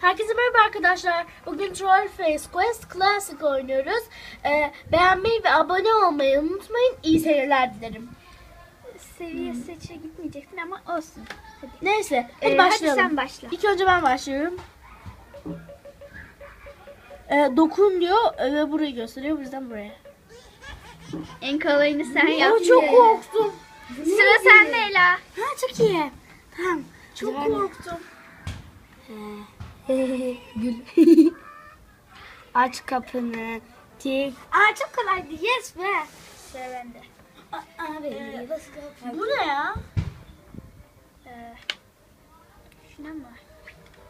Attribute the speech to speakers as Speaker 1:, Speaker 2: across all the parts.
Speaker 1: Herkese merhaba arkadaşlar. Bugün Troll Face Quest Classic oynuyoruz. Ee, beğenmeyi ve abone olmayı unutmayın. İyi seyirler dilerim.
Speaker 2: Seviye seçe gitmeyecektin ama olsun. Hadi.
Speaker 1: Neyse, hadi
Speaker 2: Ee,
Speaker 1: başlayalım.
Speaker 2: Hadi sen başla.
Speaker 1: İlk önce ben başlıyorum. Ee, dokun diyor ve burayı gösteriyor. O yüzden buraya.
Speaker 2: En kolayını sen yap.
Speaker 1: Çok korktum.
Speaker 2: Sıra sende Ela.
Speaker 1: Ha çok iyi. Tamam. Çok
Speaker 3: Güzel mi?
Speaker 1: korktum.
Speaker 3: Gül. Aç kapını. Tik.
Speaker 1: Aa çok kolaydı. Yes be.
Speaker 2: Sıra bende.
Speaker 3: Abi.
Speaker 1: Bu ne ya?
Speaker 2: Ee, şuna mı?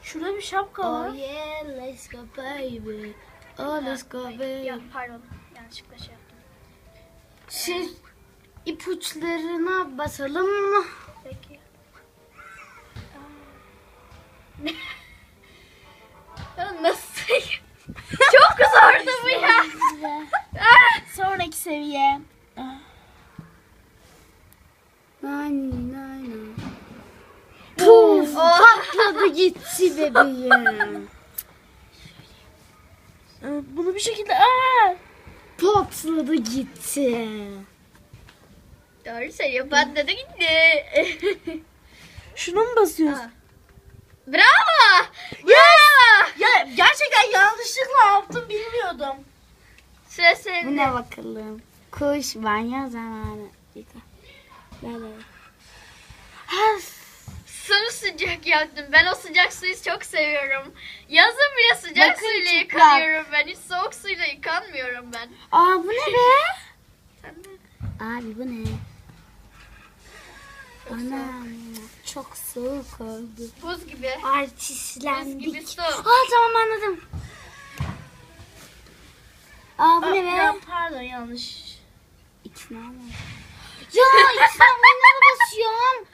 Speaker 1: Şurada bir şapka var.
Speaker 3: Oh yeah, let's go baby. Oh let's go baby.
Speaker 2: Ya pardon. Yanlışlıkla şey yaptım.
Speaker 3: Şey ipuçlarına basalım mı?
Speaker 1: Bunu bir şekilde... Aa!
Speaker 3: Patladı gitti.
Speaker 2: Doğru söylüyor. Patladı gitti.
Speaker 1: Şuna mı basıyoruz?
Speaker 2: Bravo. Bravo.
Speaker 1: Ya gerçekten yanlışlıkla yaptım bilmiyordum.
Speaker 2: Sıra sende.
Speaker 3: ne bakalım? Kuş banyo zamanı. La la.
Speaker 1: Ha,
Speaker 2: Sıvı sıcak yaptım. Ben o sıcak suyu çok seviyorum. Yazın bile sıcak
Speaker 3: Bakın
Speaker 2: suyla
Speaker 3: çıplak.
Speaker 2: yıkanıyorum ben. Hiç soğuk suyla yıkanmıyorum ben.
Speaker 3: Aa bu ne be?
Speaker 2: Sen de.
Speaker 3: Abi bu ne? Anam çok soğuk oldu.
Speaker 2: Buz gibi. Buz gibi
Speaker 3: Artistlendik.
Speaker 2: su.
Speaker 3: Aa tamam anladım. Aa bu ne be?
Speaker 1: ya pardon yanlış.
Speaker 3: İkna mı? Ya ikna basıyorum.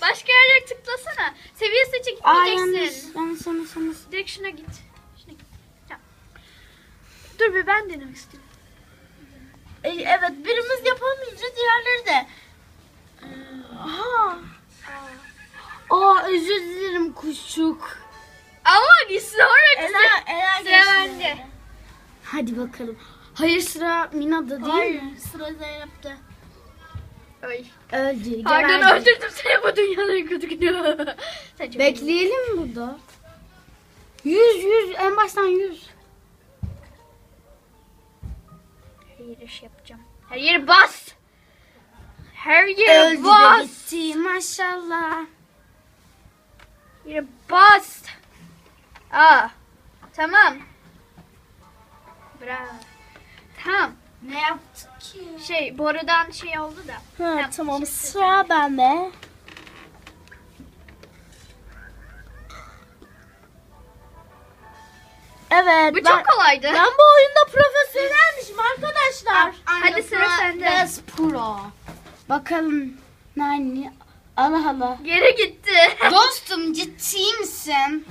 Speaker 2: Başka yerlere tıklasana. Seviye seçe
Speaker 3: Aa yanlış. Yanlış yanlış yanlış.
Speaker 2: Direkt şuna git. Şuna git. Tamam. Dur bir ben denemek istiyorum.
Speaker 1: E, evet birimiz yapamayınca diğerleri de. Aha.
Speaker 3: Aa özür dilerim kuşçuk.
Speaker 2: Ama sonraki
Speaker 1: Ela, Ela
Speaker 2: Sıra
Speaker 1: geçti.
Speaker 2: bende.
Speaker 3: Hadi bakalım. Hayır sıra Mina'da değil
Speaker 1: Hayır
Speaker 3: mi?
Speaker 1: sıra Zeynep'te.
Speaker 2: Ay.
Speaker 3: Öldü.
Speaker 2: Pardon
Speaker 3: geberdi.
Speaker 2: öldürdüm seni bu dünyanın kötü günü.
Speaker 3: Bekleyelim mi burada? Yüz yüz en baştan yüz.
Speaker 2: Her yere şey yapacağım. Her yere bas. Her yere
Speaker 3: Öldü
Speaker 2: bas.
Speaker 3: gitti maşallah.
Speaker 2: Yere bas. Aa. Tamam. Bravo. Tamam.
Speaker 3: Ne yaptık ki?
Speaker 2: Şey borudan şey oldu da.
Speaker 1: Ha,
Speaker 2: Tamam,
Speaker 1: tamam
Speaker 2: şimdi
Speaker 1: sıra bende. Evet
Speaker 2: Bu
Speaker 1: ben,
Speaker 2: çok kolaydı.
Speaker 1: ben bu oyunda profesyonelmişim arkadaşlar.
Speaker 2: Hadi sıra sende.
Speaker 3: Yes pro. Bakalım Nani. Allah Allah.
Speaker 2: Geri gitti.
Speaker 3: Dostum ciddi misin?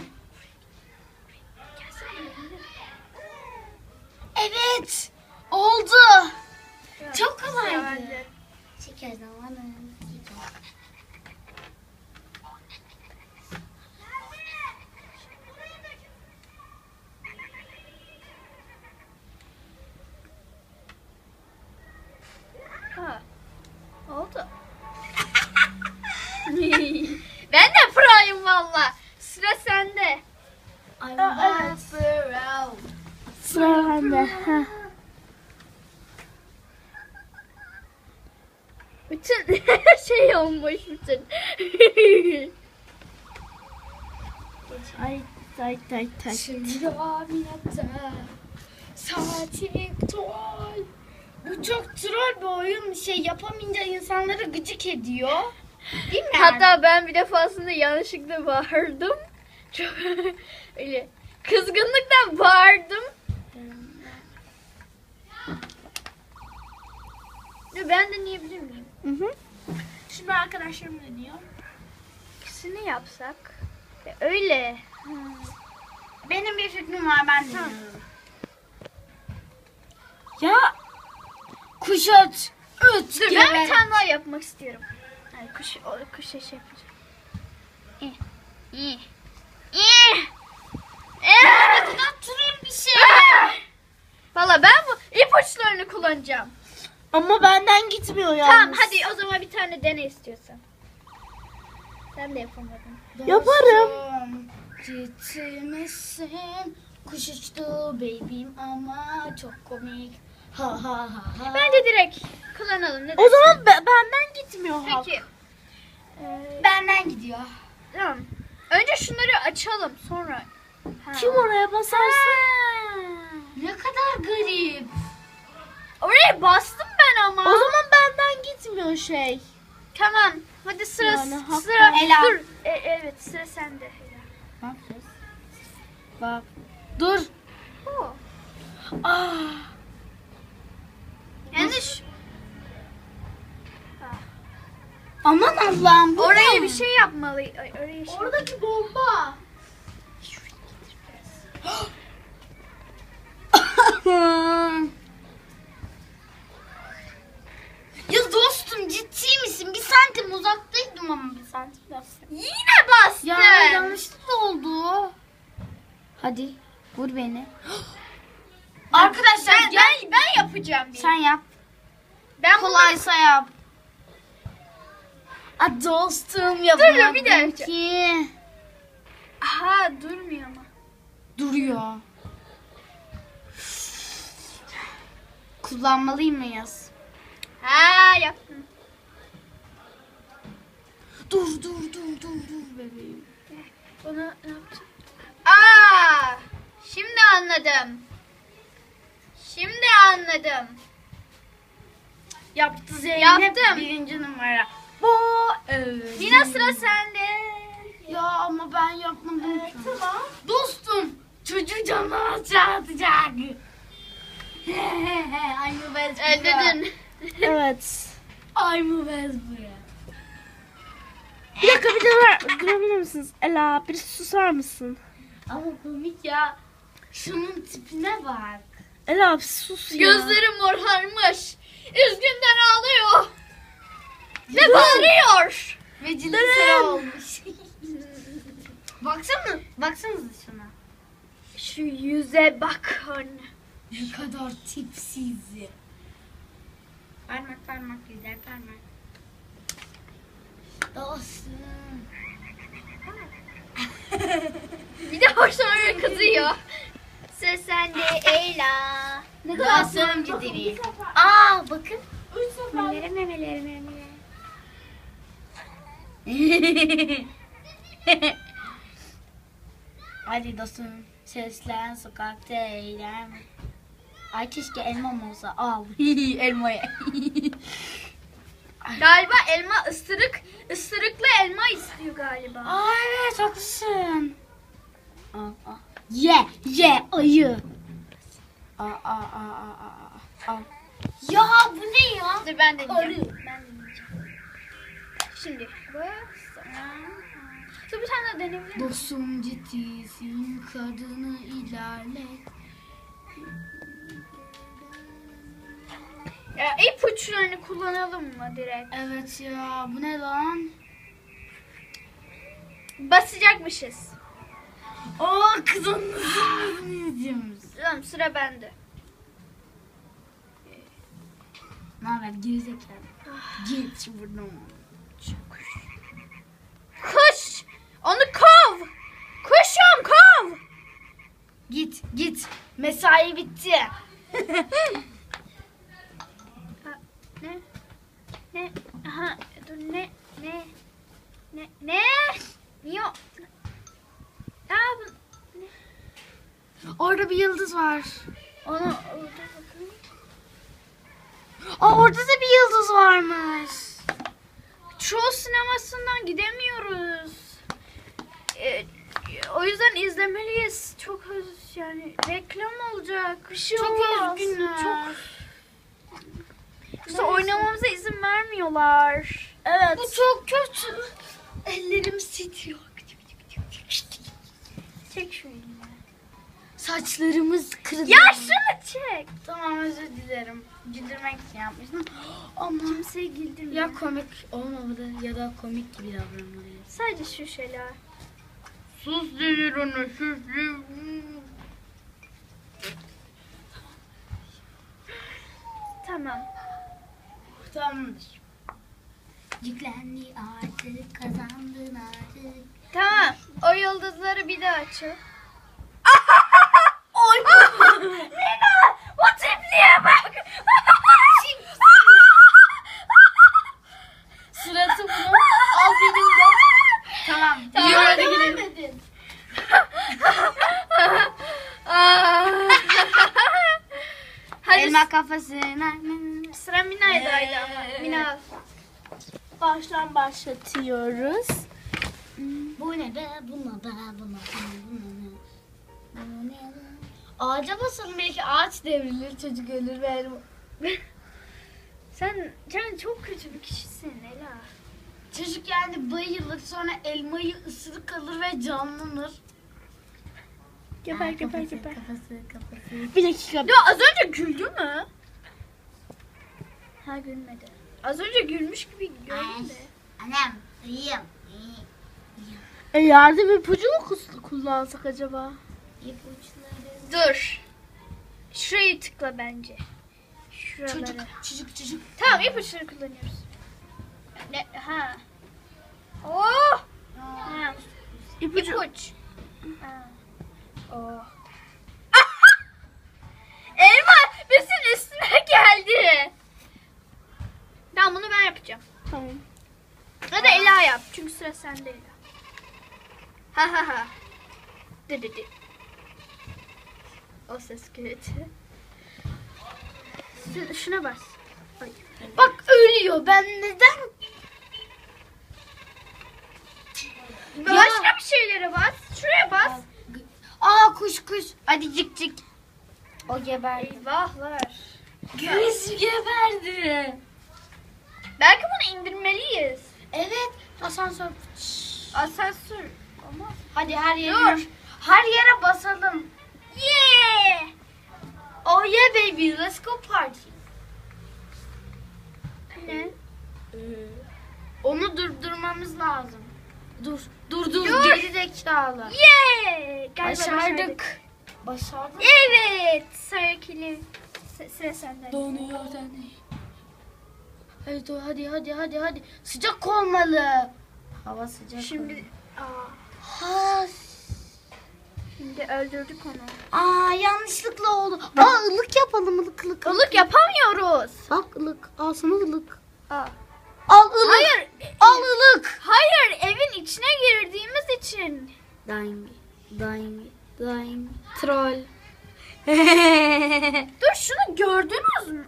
Speaker 3: Evet. Oldu. Çok kolaydı. Çeker zamanı.
Speaker 2: Ha. Oldu. ben de pro'yum valla. Sıra sende.
Speaker 3: Ay,
Speaker 1: Aa, evet. Sıra bende. Ha.
Speaker 2: Bütün şey olmuş bütün.
Speaker 1: Ay ay ay ay.
Speaker 3: Şimdi abiyata saati troll. Bu çok troll bir oyun. Şey yapamayınca insanları gıcık ediyor. Değil mi?
Speaker 2: Hatta ben bir defasında yanlışlıkla bağırdım. Çok öyle kızgınlıktan bağırdım. Ben deneyebilir miyim?
Speaker 1: Hı hı. Şimdi arkadaşlarım ne diyor?
Speaker 2: İkisini yapsak. Ya öyle. Hmm.
Speaker 3: Benim bir fikrim var ben de.
Speaker 1: Ya
Speaker 3: kuş öt. Öt
Speaker 2: Dur, ben bir tane daha yapmak istiyorum. Yani kuş, kuş şey yapacağım. İyi. İyi. İyi. Ee, bir şey. Ee! Valla ben bu ipuçlarını kullanacağım.
Speaker 1: Ama benden gitmiyor yalnız.
Speaker 2: Tamam hadi o zaman bir tane dene istiyorsan. Sen de yapamadın.
Speaker 1: Yaparım.
Speaker 3: Misin? Kuş uçtu baby'm ama çok komik. Ha ha ha ha.
Speaker 2: Bence direkt kullanalım. Ne
Speaker 1: O
Speaker 2: dersin?
Speaker 1: zaman be- benden gitmiyor halk.
Speaker 2: Peki. Ee,
Speaker 3: Benden gidiyor.
Speaker 2: tamam. Önce şunları açalım sonra. Ha.
Speaker 1: Kim oraya basarsa.
Speaker 3: Ne kadar garip.
Speaker 2: Oraya bastım ben ama.
Speaker 1: O zaman gitmiyor şey.
Speaker 2: Tamam. Hadi sıra
Speaker 1: Yani haklı.
Speaker 2: sıra.
Speaker 3: Ela.
Speaker 2: Dur. E, evet sıra sende. Ela.
Speaker 3: Ne yapacağız? Bak. Dur.
Speaker 2: Oo.
Speaker 1: Ah.
Speaker 2: Yani şu-
Speaker 3: Aman Allah'ım bu
Speaker 2: oraya
Speaker 3: ne?
Speaker 2: bir şey yapmalı. Ay, Oraya şey.
Speaker 1: Oradaki bomba.
Speaker 3: ya dostum ciddi misin? Bir santim uzaktaydım ama bir santim bastım.
Speaker 2: Yine bastın.
Speaker 3: Ya yanlışlıkla oldu. Hadi vur beni. Arkadaşlar
Speaker 2: Ben, ben, ben yapacağım. bir.
Speaker 3: Sen yap.
Speaker 2: ben
Speaker 3: Kolaysa yap. A dostum
Speaker 2: Dur,
Speaker 3: yapamadım
Speaker 2: bir dakika.
Speaker 3: ki.
Speaker 2: Ha durmuyor ama.
Speaker 3: Duruyor. Kullanmalıyım mıyız?
Speaker 2: Ha yaptım.
Speaker 3: Dur dur dur dur dur bebeğim.
Speaker 2: Bunu ne yapacağım? Aa! Şimdi anladım. Şimdi anladım.
Speaker 3: Yaptı Zeynep.
Speaker 2: Yaptım.
Speaker 3: Birinci numara. Bu. Evet.
Speaker 2: Yine sıra sende.
Speaker 3: Ya ama ben yapmadım ki.
Speaker 1: Tamam.
Speaker 3: Dostum çocuğu canına çarpacak. I'm a best
Speaker 2: Öldürdün.
Speaker 1: Evet.
Speaker 3: I'm a best boy.
Speaker 1: Bir dakika bir de durabilir misiniz? Ela bir susar mısın?
Speaker 3: Ama komik ya. Şunun tipine bak.
Speaker 1: Ela sus ya.
Speaker 2: Gözleri morarmış. Üzgünden ağlıyor. Ve bağırıyor.
Speaker 3: Ve cildi sarı olmuş. Baksana. Baksanıza şuna.
Speaker 2: Şu yüze bakın.
Speaker 3: Ne kadar tipsiz. Parmak parmak güzel parmak. Dostum.
Speaker 2: Bir de hoşlanıyor kızıyor. Sıra sende Ela.
Speaker 3: Ne kadar dostum ciddi değil. Aa bakın.
Speaker 1: Üç sefer.
Speaker 2: Memelere memelere memelere.
Speaker 3: Hadi dostum seslen sokakta eğlen. Ay keşke elmam olsa al. Elmayı.
Speaker 2: Galiba elma ısırık, ısırıklı elma istiyor galiba.
Speaker 3: Aa evet haklısın. Aa, aa. Ye ye ayı. Aa aa aa aa aa. Ya bu ne ya?
Speaker 2: Dur ben deneyeceğim.
Speaker 3: Arı.
Speaker 2: Ben deneyeceğim. Şimdi bu sonra... Dur bir tane daha deneyebilir miyim?
Speaker 3: Dostum ciddisin kadını ilerlet.
Speaker 2: Ya, ipuçlarını kullanalım mı direkt?
Speaker 3: Evet ya bu ne lan?
Speaker 2: Basacakmışız.
Speaker 3: Aa kızın nasıl izliyoruz?
Speaker 2: Tamam sıra bende.
Speaker 3: Ne haber gerizekalı? Git buradan.
Speaker 2: Kuş! Onu kov! Kuşum kov!
Speaker 3: Git git. Mesai bitti.
Speaker 2: Ne? Ne? Aha dur ne? Ne? Ne? Ne? Niye? O- Ya bu...
Speaker 3: Orada bir yıldız var.
Speaker 2: Onu orada.
Speaker 3: Aa orada da bir yıldız varmış.
Speaker 2: Çoğu sinemasından gidemiyoruz. Ee, o yüzden izlemeliyiz. Çok öz yani reklam olacak. Bir şey
Speaker 3: Çok
Speaker 2: olmaz.
Speaker 3: üzgünüm.
Speaker 2: Çok işte oynamamıza izin vermiyorlar.
Speaker 1: Evet.
Speaker 3: Bu çok kötü. Ellerim titriyor.
Speaker 2: Çek şu elini.
Speaker 3: Saçlarımız kırıldı.
Speaker 2: Ya şunu çek.
Speaker 3: Tamam özür dilerim. Güldürmek için yapmıştım. Ama
Speaker 2: Kimseye güldürme.
Speaker 3: ya komik olmamalı ya da komik gibi davranmalıyız.
Speaker 2: Sadece şu şeyler.
Speaker 3: Sus denir ona sus. Tamamdır. Yüklendi artık kazandın artık.
Speaker 2: Tamam. O yıldızları bir daha açın.
Speaker 3: Oy
Speaker 2: Lina! O tipliğe bak!
Speaker 3: Suratı bunu al de. Tamam.
Speaker 2: Tamam,
Speaker 3: devam
Speaker 2: gidelim.
Speaker 3: edin.
Speaker 2: Hadi
Speaker 3: Elma kafasına.
Speaker 2: sıra Mina'ydaydı ama. Mina.
Speaker 1: Baştan başlatıyoruz.
Speaker 3: Ne be? Bu ne be? Bu ne be? Bu ne be? Bu ne be? Ağaca basalım belki ağaç devrilir çocuk ölür ve elma.
Speaker 2: Sen, sen çok kötü bir kişisin Ela.
Speaker 3: Çocuk yani bayılır sonra elmayı ısırık alır ve canlanır.
Speaker 1: Geber
Speaker 3: Aa,
Speaker 1: geber
Speaker 3: kafası,
Speaker 1: geber.
Speaker 3: Kafası kafası.
Speaker 1: Bir dakika.
Speaker 2: Ya az önce güldü mü? Ha gülmedi. Az önce gülmüş gibi gördüm de.
Speaker 3: Annem uyuyayım.
Speaker 1: E, yardım ipucu mu kullansak acaba?
Speaker 3: İpuçları.
Speaker 2: Dur. Şurayı tıkla bence. Şuraları.
Speaker 3: Çocuk çocuk çocuk.
Speaker 2: Tamam ipuçları kullanıyoruz. Ne? Ha. Oh! Ha.
Speaker 1: İpucu.
Speaker 2: İpuç. Ha. Oh. Elma bütün üstüne geldi. Tamam bunu ben yapacağım.
Speaker 1: Tamam.
Speaker 2: Ya da Ela yap. Çünkü sıra sende Ela. Ha ha ha. Dı dı dı. O ses kötü. Şuna- bas. Ay.
Speaker 3: Bak ölüyor. Ben neden?
Speaker 2: Başka bir şeylere bas. Şuraya bas.
Speaker 3: Aa kuş kuş. Hadi cik cik. O geberdi.
Speaker 2: Eyvahlar.
Speaker 3: Göğüs geberdi.
Speaker 2: Belki bunu indirmeliyiz.
Speaker 3: Evet. Asansör.
Speaker 2: Asansör.
Speaker 3: Hadi her yere.
Speaker 2: Dur.
Speaker 3: Her yere basalım.
Speaker 2: Yeah.
Speaker 3: Oh yeah baby. Let's go party.
Speaker 2: Ne?
Speaker 3: Onu durdurmamız lazım. Dur. Dur dur.
Speaker 2: Dur.
Speaker 3: Geri zekalı.
Speaker 2: Yeah. Galiba
Speaker 3: Başardık. Başardık.
Speaker 2: Evet. Sıradakini. S- Sıra sende.
Speaker 3: Donuyor seni. Hadi hadi hadi hadi hadi. Sıcak olmalı. Hava sıcak.
Speaker 2: Şimdi aa,
Speaker 3: Ha,
Speaker 2: şimdi öldürdük onu.
Speaker 3: aa yanlışlıkla oldu. Aa ılık yapalım ılık ılık.
Speaker 2: Ilık yapamıyoruz.
Speaker 3: Bak ılık. Al sana ılık.
Speaker 2: Aa.
Speaker 3: Al ılık.
Speaker 2: Hayır.
Speaker 3: Al ılık.
Speaker 2: Hayır, evin içine girdiğimiz için.
Speaker 3: Dying. Dying. Dying. Troll.
Speaker 2: Dur şunu gördünüz mü?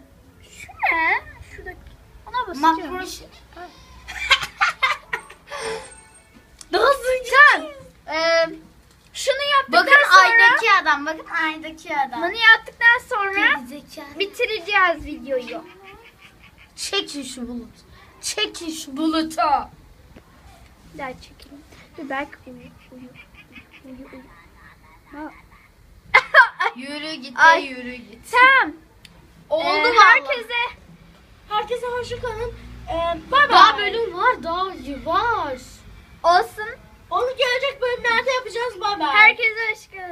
Speaker 2: Şu ne? Şuradaki. Ona basacağım.
Speaker 3: Makroş.
Speaker 2: Tamam. Ee, şunu yaptıktan
Speaker 3: Bakın
Speaker 2: sonra.
Speaker 3: aydaki adam. Bakın aydaki adam.
Speaker 2: Bunu yaptıktan sonra bitireceğiz videoyu.
Speaker 3: Çekin şu bulut. Çekin şu bulutu.
Speaker 2: Bir daha çekelim. Bir belki uyu, uyu, uyu, uyu. Ha.
Speaker 3: Yürü git
Speaker 2: Ay.
Speaker 3: yürü git.
Speaker 2: Tamam.
Speaker 3: Oldu
Speaker 2: Ee, herkese
Speaker 1: Herkese hoşça kalın. Ee, bay
Speaker 3: Daha
Speaker 1: bay.
Speaker 3: bölüm var daha var.
Speaker 2: Olsun.
Speaker 1: Onu gelecek bölümlerde yapacağız. Bay.
Speaker 2: Herkese hoş geldin.